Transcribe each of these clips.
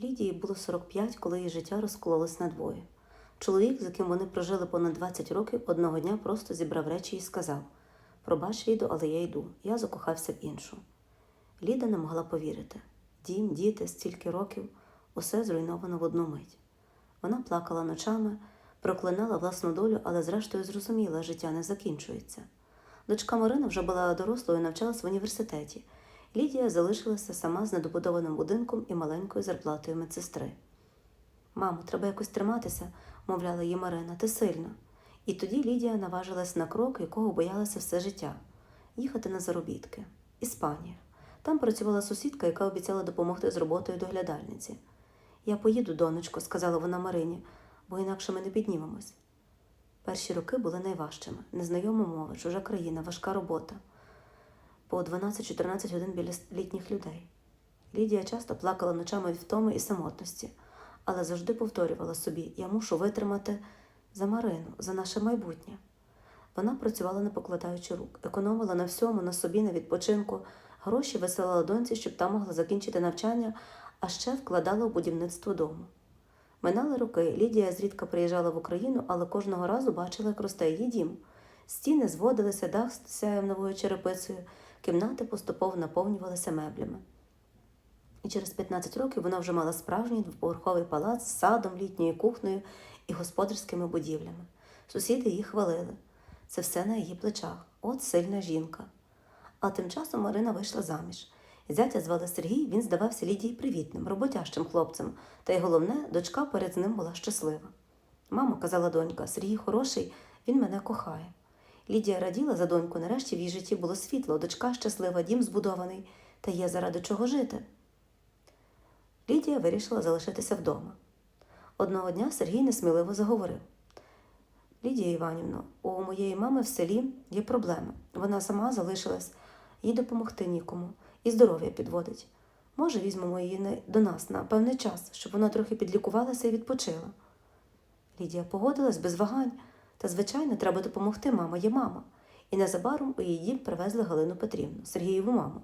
Лідії було 45, коли її життя розкололось надвоє. Чоловік, з яким вони прожили понад 20 років, одного дня просто зібрав речі і сказав: Пробач, Ліду, але я йду. Я закохався в іншу. Ліда не могла повірити. Дім, діти, стільки років, усе зруйновано в одну мить. Вона плакала ночами, проклинала власну долю, але зрештою зрозуміла, життя не закінчується. Дочка Марина вже була дорослою, і навчалась в університеті. Лідія залишилася сама з недобудованим будинком і маленькою зарплатою медсестри. Мамо, треба якось триматися, мовляла їй Марина, ти сильна. І тоді Лідія наважилась на крок, якого боялася все життя їхати на заробітки. Іспанія. Там працювала сусідка, яка обіцяла допомогти з роботою доглядальниці. Я поїду, донечко, сказала вона Марині, бо інакше ми не піднімемось. Перші роки були найважчими. Незнайома мова, чужа країна, важка робота. По 12-14 годин біля літніх людей. Лідія часто плакала ночами від втоми і самотності, але завжди повторювала собі: я мушу витримати за Марину, за наше майбутнє. Вона працювала не покладаючи рук, економила на всьому, на собі, на відпочинку, гроші висилала доньці, щоб та могла закінчити навчання, а ще вкладала в будівництво дому. Минали роки, Лідія зрідка приїжджала в Україну, але кожного разу бачила, як росте її дім. Стіни зводилися, дах сяяв новою черепицею, кімнати поступово наповнювалися меблями. І через 15 років вона вже мала справжній двоповерховий палац з садом, літньою кухнею і господарськими будівлями. Сусіди її хвалили. Це все на її плечах. От сильна жінка. А тим часом Марина вийшла заміж. Зятя звали Сергій, він здавався Лідії привітним, роботящим хлопцем, та й головне, дочка перед ним була щаслива. Мамо, казала донька, Сергій хороший, він мене кохає. Лідія раділа за доньку, нарешті в її житті було світло, дочка щаслива, дім збудований, та є заради чого жити. Лідія вирішила залишитися вдома. Одного дня Сергій несміливо заговорив. Лідія Іванівна, у моєї мами в селі є проблеми. Вона сама залишилась, їй допомогти нікому, і здоров'я підводить. Може, візьмемо її до нас на певний час, щоб вона трохи підлікувалася і відпочила. Лідія погодилась без вагань, та, звичайно, треба допомогти, мама є мама. І незабаром у її дім привезли Галину Петрівну, Сергієву маму.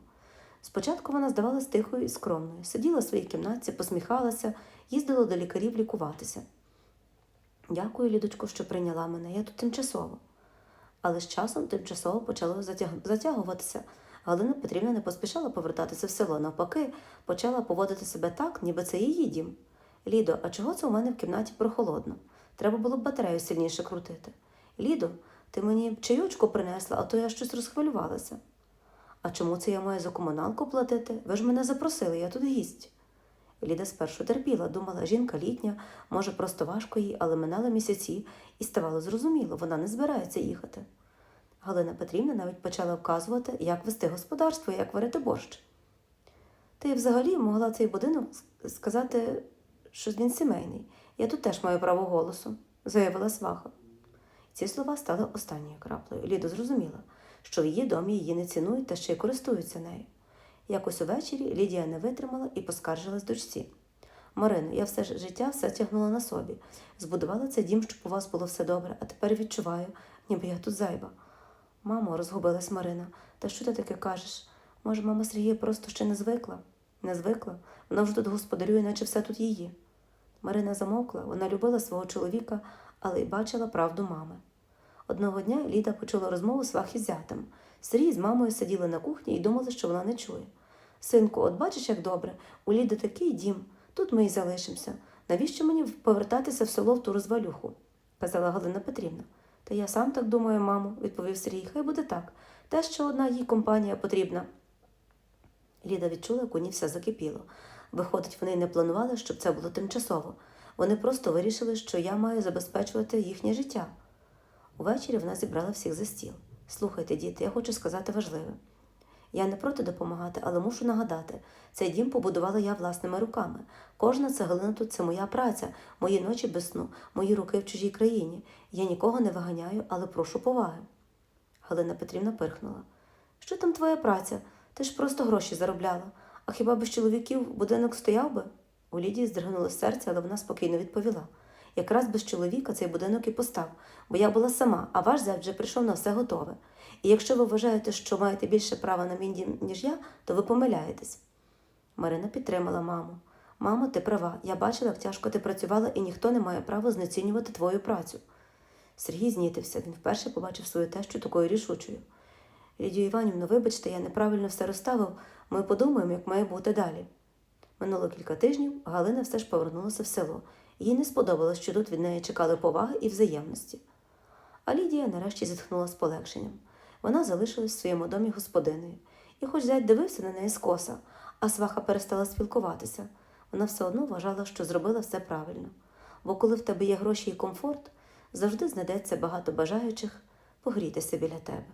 Спочатку вона здавалась тихою і скромною, сиділа в своїй кімнатці, посміхалася, їздила до лікарів лікуватися. Дякую, Лідочко, що прийняла мене, я тут тимчасово. Але з часом тимчасово почало затягуватися. Галина Петрівна не поспішала повертатися в село, навпаки, почала поводити себе так, ніби це її дім. Лідо, а чого це у мене в кімнаті прохолодно? Треба було б батарею сильніше крутити. Лідо, ти мені чайочку принесла, а то я щось розхвилювалася. А чому це я маю за комуналку платити? Ви ж мене запросили, я тут гість. Ліда спершу терпіла, думала, жінка літня, може, просто важко їй, але минали місяці, і ставало зрозуміло, вона не збирається їхати. Галина Петрівна навіть почала вказувати, як вести господарство, як варити борщ. Ти взагалі могла цей будинок сказати, що він сімейний. Я тут теж маю право голосу, заявила сваха. Ці слова стали останньою краплею. Ліда зрозуміла, що в її домі її не цінують та ще й користуються нею. Якось увечері Лідія не витримала і поскаржилась дочці. Марино, я все ж- життя все тягнула на собі. Збудувала цей дім, щоб у вас було все добре, а тепер відчуваю, ніби я тут зайва. Мамо, розгубилась Марина, та що ти таке кажеш? Може, мама Сергія просто ще не звикла? Не звикла? Вона вже тут господарює, наче все тут її. Марина замовкла, вона любила свого чоловіка, але й бачила правду мами. Одного дня Ліда почула розмову свахи з зятем. Сергій з мамою сиділи на кухні і думали, що вона не чує. Синку, от бачиш, як добре, у Ліди такий дім, тут ми й залишимося. Навіщо мені повертатися в село в ту розвалюху? казала Галина Петрівна. Та я сам так думаю, мамо, відповів Сергій. Хай буде так. Те, що одна їй компанія потрібна. Ліда відчула, як у ній все закипіло. Виходить, вони не планували, щоб це було тимчасово. Вони просто вирішили, що я маю забезпечувати їхнє життя. Увечері вона зібрала всіх за стіл. Слухайте, діти, я хочу сказати важливе. Я не проти допомагати, але мушу нагадати, цей дім побудувала я власними руками. Кожна цеглина тут це моя праця, мої ночі без сну, мої руки в чужій країні. Я нікого не виганяю, але прошу поваги. Галина Петрівна пирхнула. Що там твоя праця? Ти ж просто гроші заробляла. А хіба без чоловіків будинок стояв би? У Лідії здригнуло серце, але вона спокійно відповіла. Якраз без чоловіка цей будинок і постав, бо я була сама, а ваш зять вже прийшов на все готове. І якщо ви вважаєте, що маєте більше права на мій дім, ніж я, то ви помиляєтесь. Марина підтримала маму. Мамо, ти права. Я бачила, як тяжко ти працювала, і ніхто не має права знецінювати твою працю. Сергій знітився. Він вперше побачив свою тещу такою рішучою. Лідію Іванівну, вибачте, я неправильно все розставив. Ми подумаємо, як має бути далі. Минуло кілька тижнів, Галина все ж повернулася в село. Їй не сподобалось, що тут від неї чекали поваги і взаємності. А Лідія нарешті зітхнула з полегшенням. Вона залишилась в своєму домі господинею. І хоч зять дивився на неї скоса, а сваха перестала спілкуватися, вона все одно вважала, що зробила все правильно. Бо коли в тебе є гроші і комфорт, завжди знайдеться багато бажаючих погрітися біля тебе.